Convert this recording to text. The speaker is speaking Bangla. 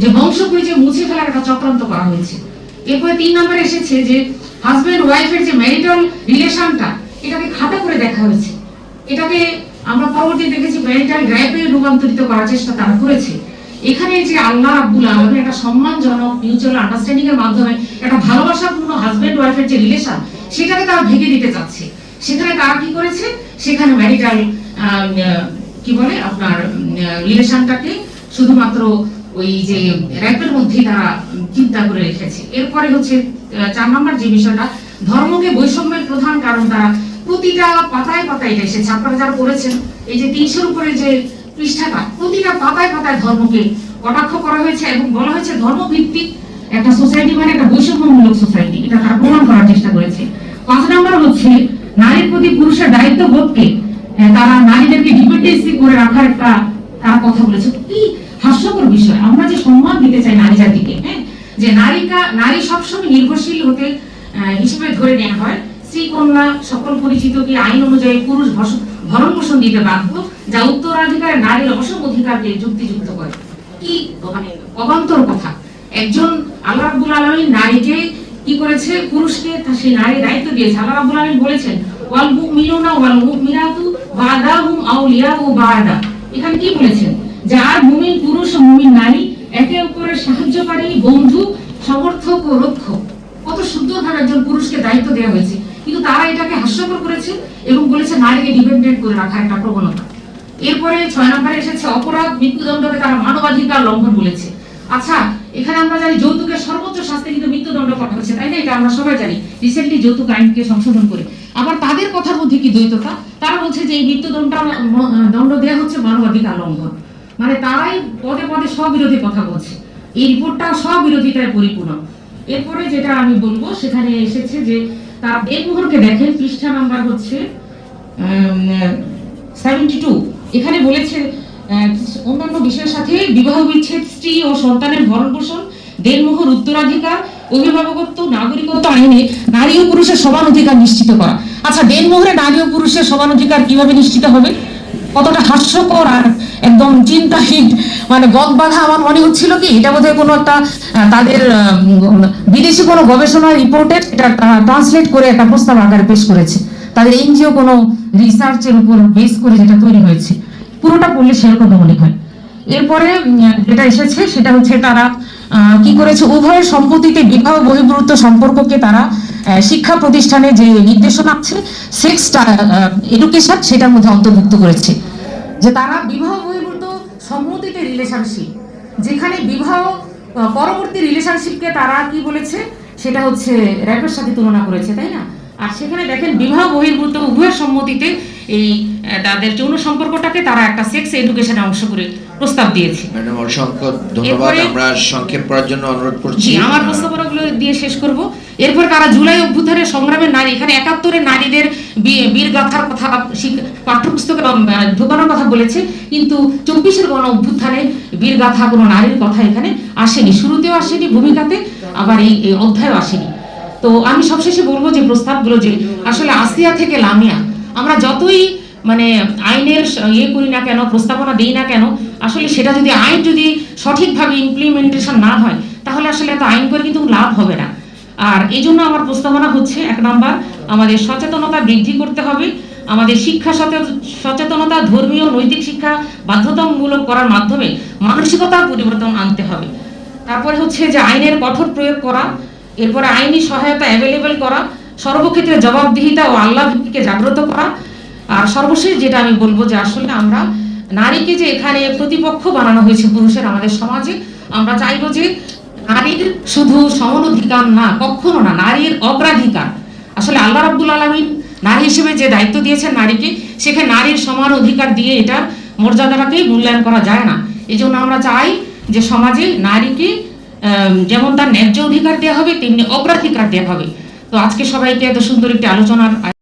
যে বংশ পরিচয় মুছে ফেলার একটা চক্রান্ত করা হয়েছে। এরপরে তিন নম্বরে এসেছে যে হাজবেন্ড ওয়াইফের যে ম্যারিটাল রিলেশনটা এটাকে খাতা করে দেখা হয়েছে। এটাকে আমরা পরবর্তী দেখেছি ম্যারিটাল র্যাপে রূপান্তরিত করার চেষ্টা তারা করেছে। এখানে যে আল্লাহ রাব্বুল আলমের একটা সম্মানজনক মিউচুয়াল আন্ডারস্ট্যান্ডিং এর মাধ্যমে একটা ভালোবাসাপূর্ণ হাজবেন্ড ওয়াইফের যে রিলেশন সেটাকে তারা ভেঙে দিতে চাচ্ছে। সেখানে তারা কি করেছে? সেখানে ম্যারিটাল কি বলে? আপনার রিলেশনটাকে শুধুমাত্র ওই যে র্যাপের মধ্যেই তারা চিন্তা করে রেখেছে। এরপরে হচ্ছে চার নম্বর যে বিষয়টা, ধর্মকে বৈষম্যের প্রধান কারণ তারা প্রতিটা পাতায় পাতায় এটা যারা এই যে তিনশোর উপরে যে পৃষ্ঠাটা, প্রতিটা পাতায় পাতায় ধর্মকে কটাক্ষ করা হয়েছে এবং বলা হয়েছে ধর্মভিত্তিক একটা সোসাইটি মানে একটা বৈষম্যমূলক সোসাইটি এটা তারা প্রমাণ করার চেষ্টা করেছে। পাঁচ নম্বর হচ্ছে, নারীর প্রতি পুরুষের দায়িত্ব বোধকে তারা নারীদেরকে ডিপেন্ডেন্সি করে রাখার একটা তারা কথা বলেছে। কি হাস্যকর বিষয়। আমরা যে সম্মান দিতে চাই নারী জাতিকে হ্যাঁ? যে নারীকা, নারী সবসময় নির্ভরশীল হতে হিসেবে ধরে নেওয়া হয়। স্ত্রী, কন্যা, সকল পরিচিতকে আইন অনুযায়ী পুরুষ ভরণ পোষণ দিতে বাধ্য, যা উত্তরাধিকারে, নারীর অসম অধিকারকে যুক্তিযুক্ত করে। কি মানে অবান্তর কথা। একজন আল্লাহ রাব্বুল আলামিন নারীকে কি করেছে? পুরুষকে তা সেই নারী দায়িত্ব দিয়েছে। আল্লাহ রাব্বুল আলামিন বলেছেন, ওয়াল মুমিনুনা ওয়াল মুমিনাতু বাদাহুম আউলিয়াউ বাদা। এখানে কি বলেছেন? যে আর মুমিন পুরুষ ও মুমিন নারী একে অপরের সাহায্যকারী বন্ধু, সমর্থক ও রক্ষক। কত সুন্দরভাবে একজন পুরুষকে দায়িত্ব দেওয়া হয়েছে। কিন্তু তারা এটাকে হাস্যকর করেছে এবং বলেছে, নারীকে ডিপেন্ডেন্ট করে রাখার একটা প্রবণতা। এরপরে ছয় নম্বরে এসেছে, অপরাধ, মৃত্যুদণ্ডকে তারা মানবাধিকার লঙ্ঘন বলেছে। আচ্ছা এখানে আমরা জানি যৌতুকের সর্বোচ্চ শাস্তি কিন্তু মৃত্যুদণ্ড করা হচ্ছে, তাই না? এটা আমরা সবাই জানি। রিসেন্টলি যৌতুক আইনকে সংশোধন করে। আবার তাদের কথার মধ্যে কি দ্বৈততা? তারা বলছে যে এই মৃত্যুদণ্ডটা ম- দণ্ড দেওয়া হচ্ছে মানবাধিকার লঙ্ঘন। মানে তারাই পদে পদে স্ববিরোধী কথা বলছে। এই রিপোর্টটা স্ববিরোধিতায় পরিপূর্ণ। এরপরে যেটা আমি বলব, সেখানে এসেছে যে তার এই মুহূর্তে দেখেন, পৃষ্ঠা নাম্বার হচ্ছে সেভেন্টি টু এখানে বলেছে অন্যান্য বিষয়ের সাথে বিবাহ বিচ্ছেদ, স্ত্রী ও সন্তানের ভরণ পোষণ দেড়মোহর উত্তরাধিকার, অভিভাবকত্ব, নাগরিকত্ব আইনে নারী ও পুরুষের সমান অধিকার নিশ্চিত করা। আচ্ছা দেড়মোহরে নারী ও পুরুষের সমান অধিকার কীভাবে নিশ্চিত হবে? কতটা হাস্যকর আর একদম চিন্তাহীন মানে গদ বাঁধা আমার মনে হচ্ছিল কি, এটা বোধহয় কোনো একটা তাদের বিদেশি কোনো গবেষণা রিপোর্টের এটা ট্রান্সলেট করে একটা প্রস্তাব আকারে পেশ করেছে। তাদের এনজিও কোনো রিসার্চের উপর বেস করে যেটা তৈরি হয়েছে। পুরোটা পড়লে সেরকম মনে হয়। এরপরে যেটা এসেছে সেটা হচ্ছে তারা কি করেছে? উভয়ের সম্পত্তিতে বিবাহ বহির্ভূত সম্পর্ককে তারা শিক্ষা প্রতিষ্ঠানে যে নির্দেশনা আছে সেক্স এডুকেশন সেটার মধ্যে অন্তর্ভুক্ত করেছে। যে তারা বিবাহ রিলেশনশিপ যেখানে বিবাহ পরবর্তী রিলেশনশিপকে তারা কি বলেছে, সেটা হচ্ছে র্যাপের সাথে তুলনা করেছে, তাই না? আর সেখানে দেখেন, বিবাহ বহির্ভূত উভয়ের সম্মতিতে এই তাদের যৌন সম্পর্কটাকে তারা একটা সেক্স এডুকেশনে অংশ করে প্রস্তাব দিয়েছে। ম্যাডাম অসংখ্য ধন্যবাদ। আমরা সংক্ষেপ করার জন্য অনুরোধ করছি। আমার প্রস্তাবনাগুলো দিয়ে শেষ করব। এরপর তারা জুলাই অভ্যুত্থানের সংগ্রামের নারী এখানে একাত্তরের নারীদের কথা পাঠ্যপুস্তকে ঢোকানোর কথা বলেছে কিন্তু চব্বিশের গণ অভ্যুত্থানে বীর গাথা কোনো নারীর কথা এখানে আসেনি। শুরুতেও আসেনি ভূমিকাতে আবার এই এই অধ্যায়ও আসেনি। তো আমি সবশেষে বলব যে প্রস্তাবগুলো যে আসলে আসিয়া থেকে লামিয়া আমরা যতই মানে আইনের ইয়ে করি না কেন, প্রস্তাবনা দিই না কেন, আসলে সেটা যদি আইন যদি সঠিকভাবে ইমপ্লিমেন্টেশন না হয়, তাহলে আসলে এত আইন করে কিন্তু লাভ হবে না। আর এই জন্য আমার প্রস্তাবনা হচ্ছে, এক নাম্বার, আমাদের সচেতনতা বৃদ্ধি করতে হবে, আমাদের শিক্ষা সচেতনতা, ধর্মীয়, নৈতিক শিক্ষা বাধ্যতামূলক করার মাধ্যমে মানসিকতার পরিবর্তন আনতে হবে। তারপরে হচ্ছে যে আইনের কঠোর প্রয়োগ করা, এরপরে আইনি সহায়তা অ্যাভেলেবেল করা সর্বক্ষেত্রে জবাবদিহিতা ও আল্লাহ ভীতিকে জাগ্রত করা। আর সর্বশেষ যেটা আমি বলব যে আসলে আমরা নারীকে যে এখানে প্রতিপক্ষ বানানো হয়েছে পুরুষের আমাদের সমাজে, আমরা চাইব যে নারীর শুধু সমান অধিকার না, কখনো না, নারীর অগ্রাধিকার। আসলে আল্লাহ রাব্বুল আলমিন নারী হিসেবে যে দায়িত্ব দিয়েছেন নারীকে, সেখানে নারীর সমান অধিকার দিয়ে এটার মর্যাদাটাকেই মূল্যায়ন করা যায় না। এই জন্য আমরা চাই যে সমাজে নারীকে যেমন তার ন্যায্য অধিকার দেওয়া হবে, তেমনি অগ্রাধিকার দেওয়া হবে। তো আজকে সবাইকে এত সুন্দর একটি আলোচনার